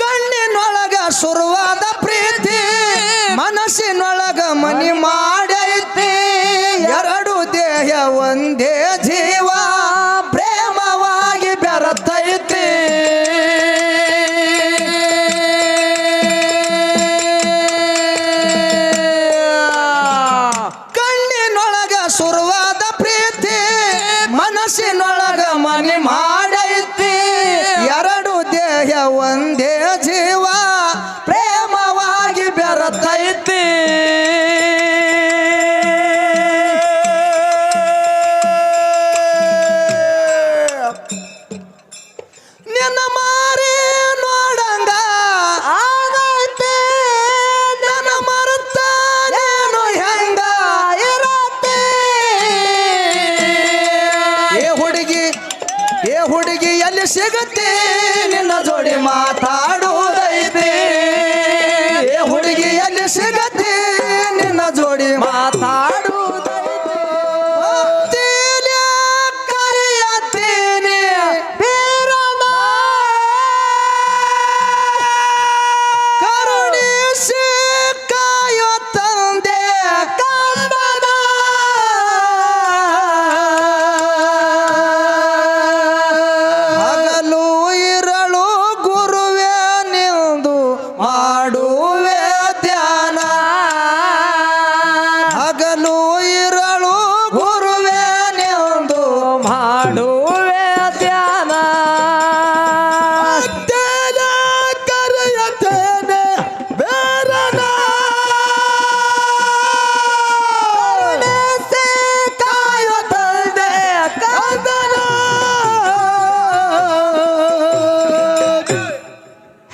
ಕಣ್ಣಿನೊಳಗ ಶುರುವಾದ ಪ್ರೀತಿ ಮನಸ್ಸಿನೊಳಗ ಮನಿ ಮಾಡೈತಿ. ಎರಡು ದೇಹ ಒಂದೇ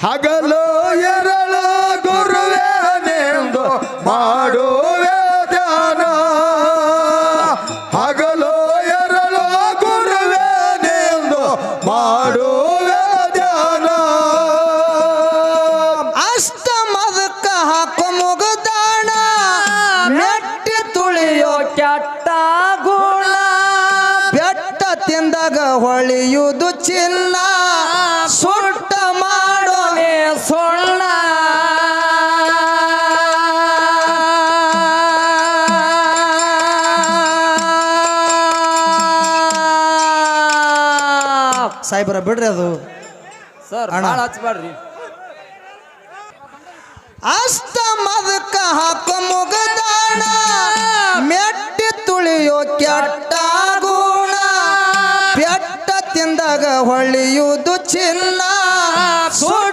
ಹಗಲ ಸಾಹೇಬರ ಬಿಡ್ರಿ ಅದು. ಸರ್ ಅಣ್ಣ. ಭಾಳ ಅಷ್ಟ ಮದಕ ಹಾಕ ಮುಗದಾಣ. ಮೆಟ್ಟಿ ತುಳಿಯೋ ಕೆಟ್ಟ ಗುಣ. ಬೆಟ್ಟ ತಿಂದಾಗ ಹೊಳೆಯುವುದು ಚಿನ್ನ. ಸುಟ್ಟ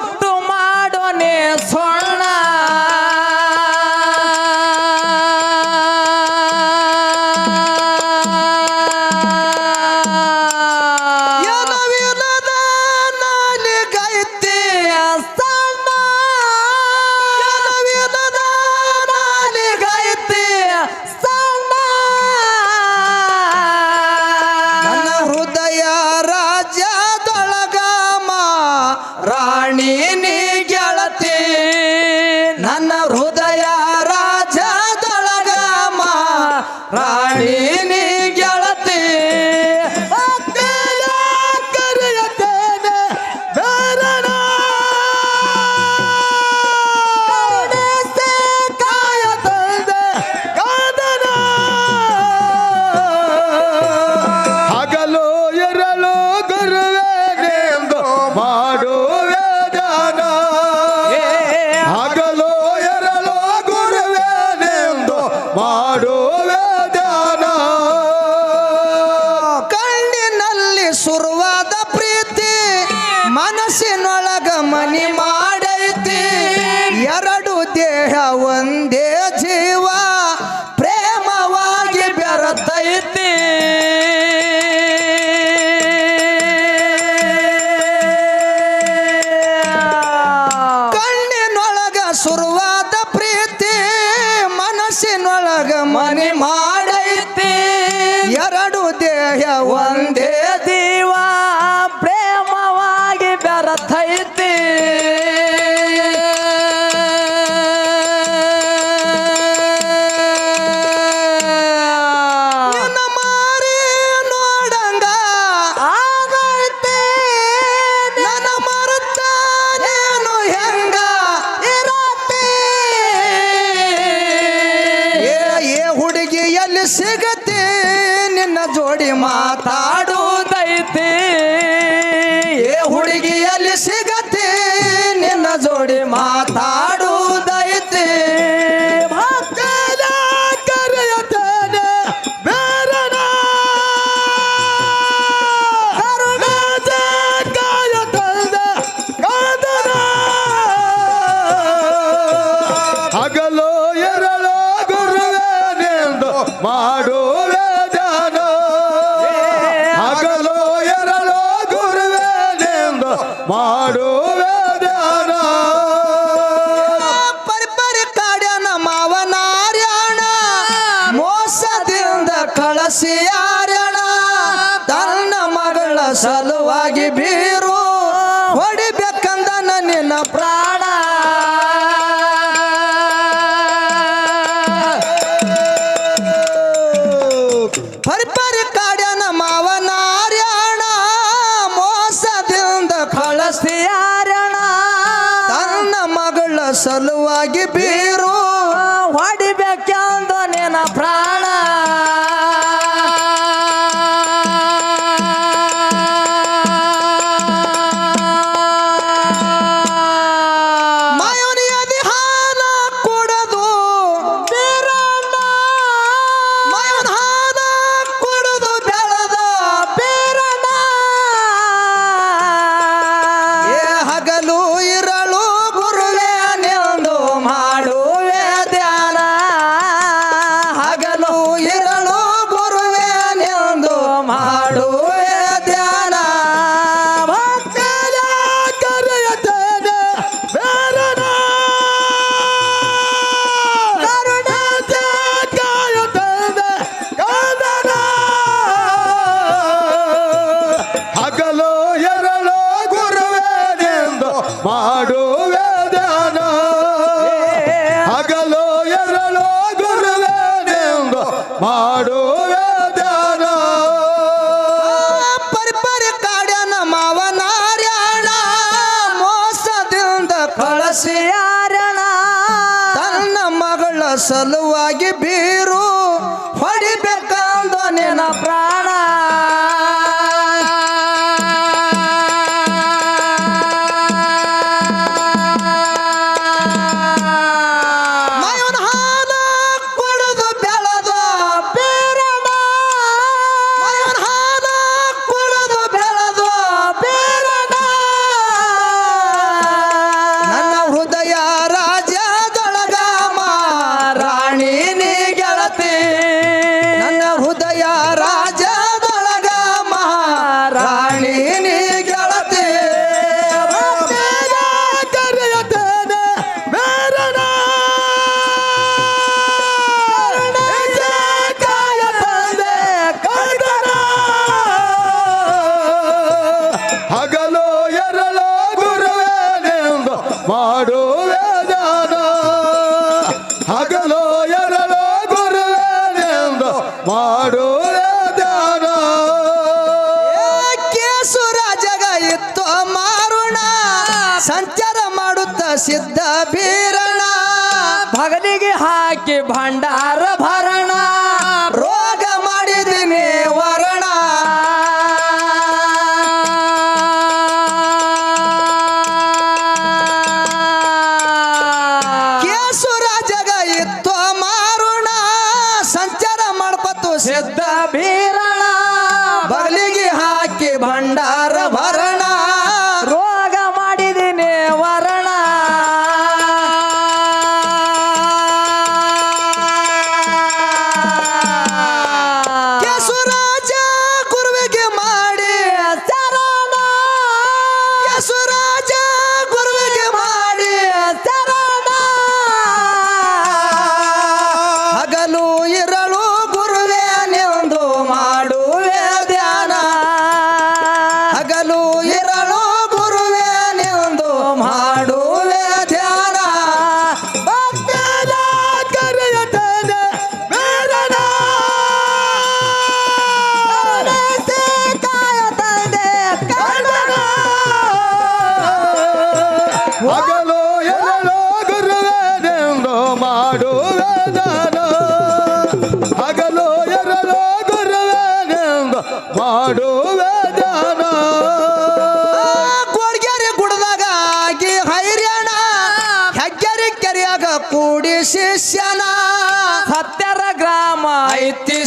ಮನೆ ಮಾಡೈತಿ. ಎರಡು ದೇಹ ಒಂದ. માથા ಸಲುವಾಗಿ ಬೀ ಮಾಡೋ ಸಿದ್ಧ ಬೀರಣ. ಭಗನಿಗೆ ಹಾಕಿ ಭಂಡಾರ ಭರಣ. ರೋಗ ಮಾಡಿದಿನಿ ವರಣ. ಕೇಸುರ ಜಗ ಇತ್ತು ಮಾರುಣ. ಸಂಚಾರ ಮಾಡ್ಕೊತು ಸಿದ್ಧ ಬೀರಣ. ಬಗಲಿಗೆ ಹಾಕಿ ಭಂಡಾರ ಭರಣ.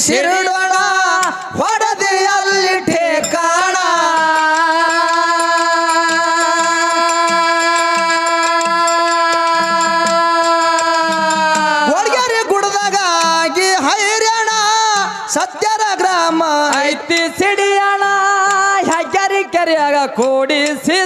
ಶಿರಡೋಣ ಹೊಡೆದಿ ಅಲ್ಲಿ ಠೇಕಾಣ ಹೊಡ್ಗೆರೆ ಗುಡ್ದಾಗ ಆಗಿ ಹೈರ್ಯಾಣ, ಸತ್ಯರ ಗ್ರಾಮ ಐತಿ ಸಿಡಿಯಾಣ. ಹೆಗ್ಗರಿ ಕೆರೆಯಾಗ ಕೂಡಿಸಿ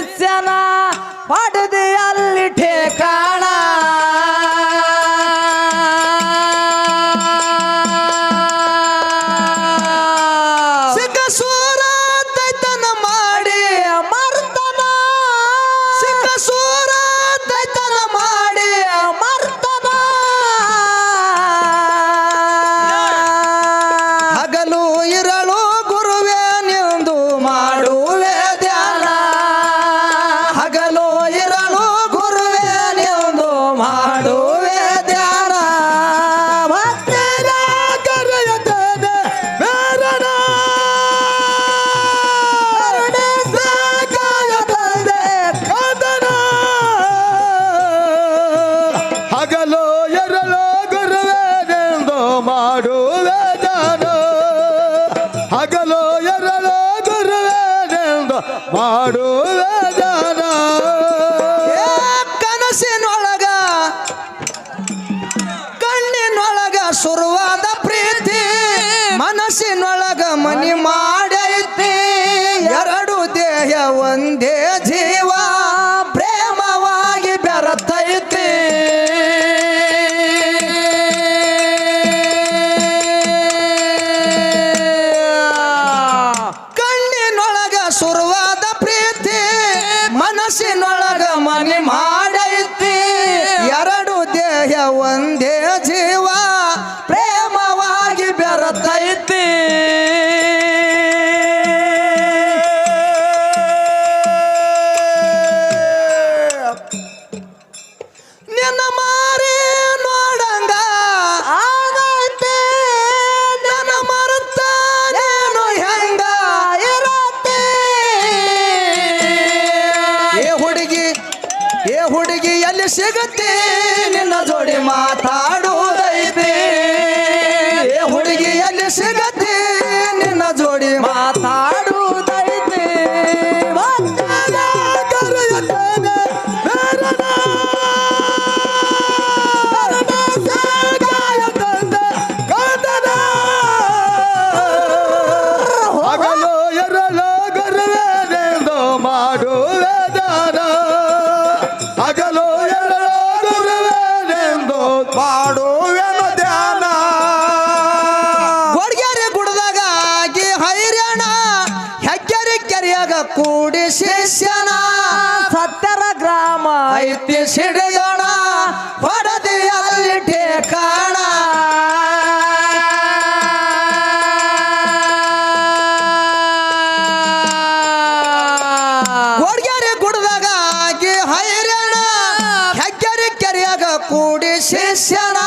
ಕೂಡಿ ಶಿಷ್ಯನ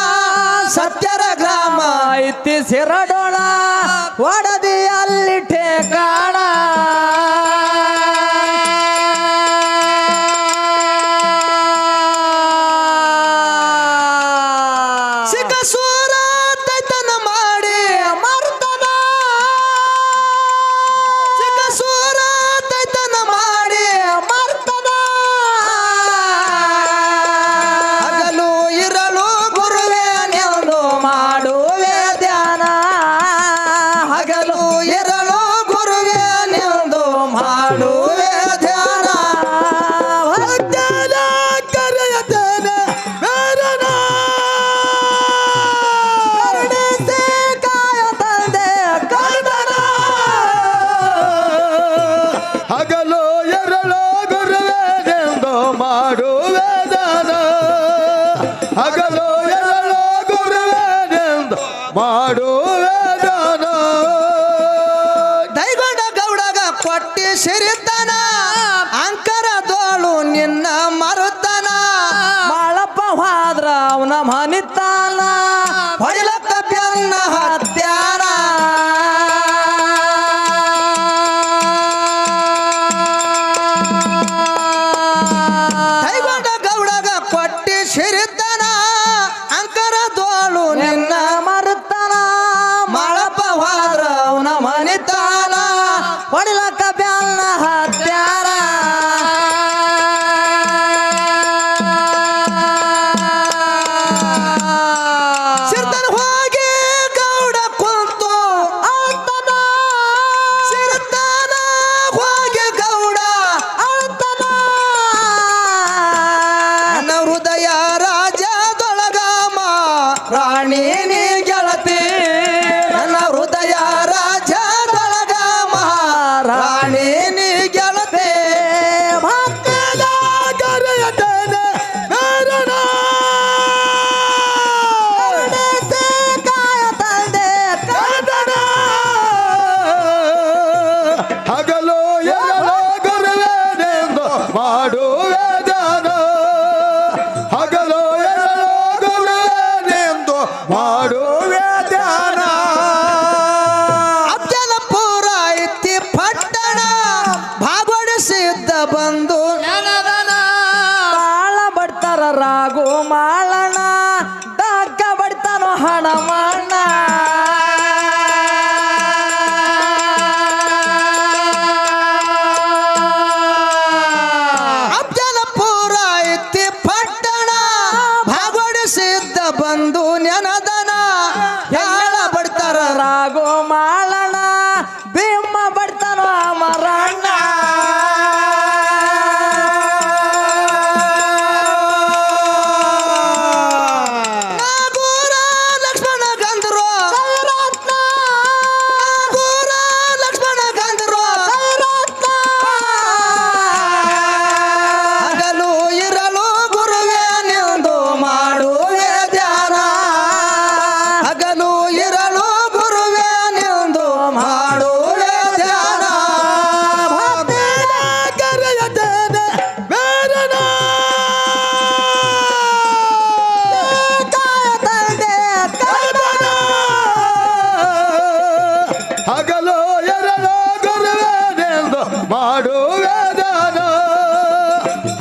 ಸತ್ಯರ ಗ್ರಾಮ. ಇತ್ತಿ ಸಿರಡೋಳ ಒಡ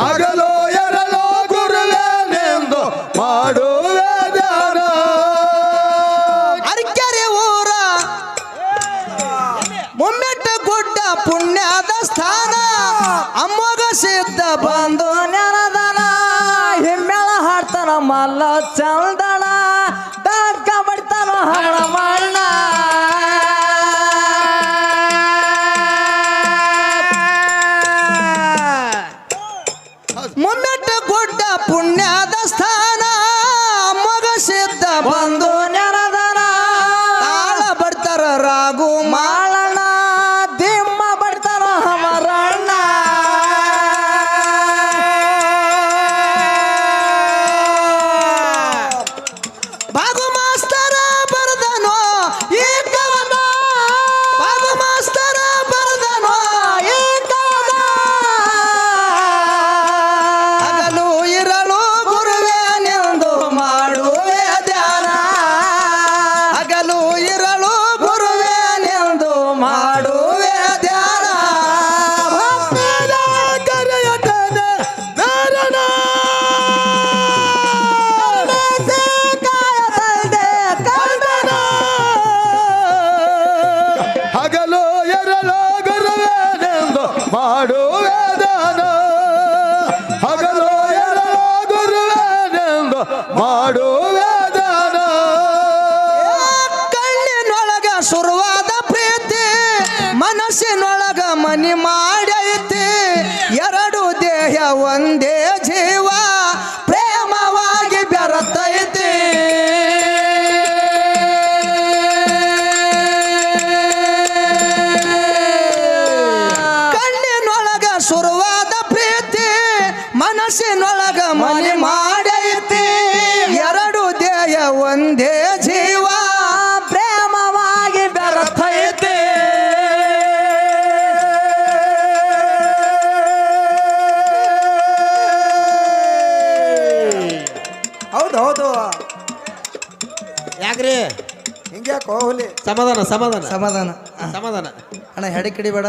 ಹಗಲೋ ಎರಲೋ ಗುರುವೇನೆಂದು ಮಾಡುವೆ ಧ್ಯಾನ. ಅರ್ಕೆರೆ ಊರ ಮುಮ್ಮೆಟ್ಟ ಗುಡ್ಡ ಪುಣ್ಯದ ಸ್ಥಾನ. ಅಮ್ಮಗ ಸಿದ್ಧ ಬಂದು ನೆನದನ. ಹಿಮ್ಮೆಳ ಹಾಡ್ತಾನ ಮಲ್ಲ ಚಂದಣ ದಾಟ್ಕ ಬಡ್ತಾನ ಹಾಡ ಹೋಗ್ಲಿ ಸಮಾಧಾನ ಸಮಾಧಾನ. ಸಮಾಧಾನ. ಸಮಾಧಾನ. ಅಣ್ಣ ಹೆಡಕ್ ಹಿಡಿಬೇಡ